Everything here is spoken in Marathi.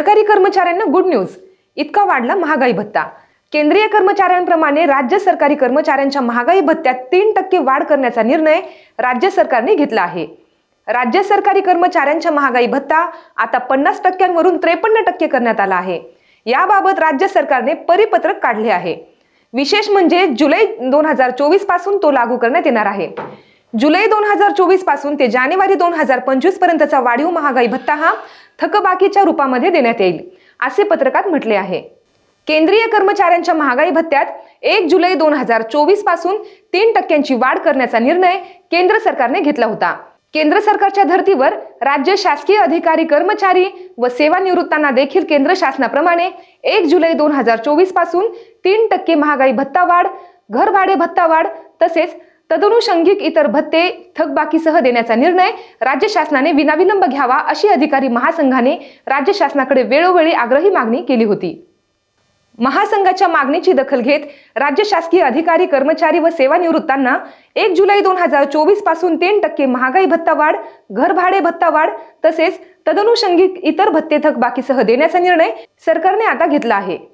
सरकारी कर्मचाऱ्यांना गुड न्यूज इतका वाढला महागाई भत्ता. केंद्रीय कर्मचाऱ्यांप्रमाणे राज्य सरकारी कर्मचाऱ्यांच्या महागाई भत्त्यात तीन टक्के वाढ करण्याचा निर्णय राज्य सरकारने घेतला आहे. राज्य सरकारी कर्मचाऱ्यांच्या महागाई भत्ता आता पन्नास टक्क्यांवरून त्रेपन्न टक्के करण्यात आला आहे. याबाबत राज्य सरकारने परिपत्रक काढले आहे. विशेष म्हणजे जुलै दोन हजार चोवीसपासून तो लागू करण्यात येणार आहे. जुलै दोन हजार चोवीसपासून ते जानेवारी दोन हजार पंचवीस पर्यंतचा वाढीव महागाई भत्ता हा थकबाकीच्या रूपामध्ये देण्यात येईल असे पत्रकात म्हटले आहे. केंद्रीय कर्मचाऱ्यांच्या महागाई भत्त्यात एक जुलै दोन हजार चोवीसपासून तीन टक्क्यांची वाढ करण्याचा निर्णय केंद्र सरकारने घेतला होता. केंद्र सरकारच्या धर्तीवर राज्य शासकीय अधिकारी कर्मचारी व सेवानिवृत्तांना देखील केंद्र शासनाप्रमाणे एक जुलै दोन हजार चोवीसपासून तीन टक्के महागाई भत्ता वाढ घरभाडे भत्ता वाढ तसेच तदनुषंगिक इतर भत्ते थकबाकीसह देण्याचा निर्णय राज्य शासनाने विनाविलंब घ्यावा अशी अधिकारी महासंघाने राज्य शासनाकडे वेळोवेळी आग्रही मागणी केली होती. महासंघाच्या मागणीची दखल घेत राज्य शासकीय अधिकारी कर्मचारी व सेवानिवृत्तांना एक जुलै दोन हजार चोवीसपासून तीन टक्के महागाई भत्ता वाढ घरभाडे भत्ता वाढ तसेच तदनुषंगिक इतर भत्ते थकबाकीसह देण्याचा निर्णय सरकारने आता घेतला आहे.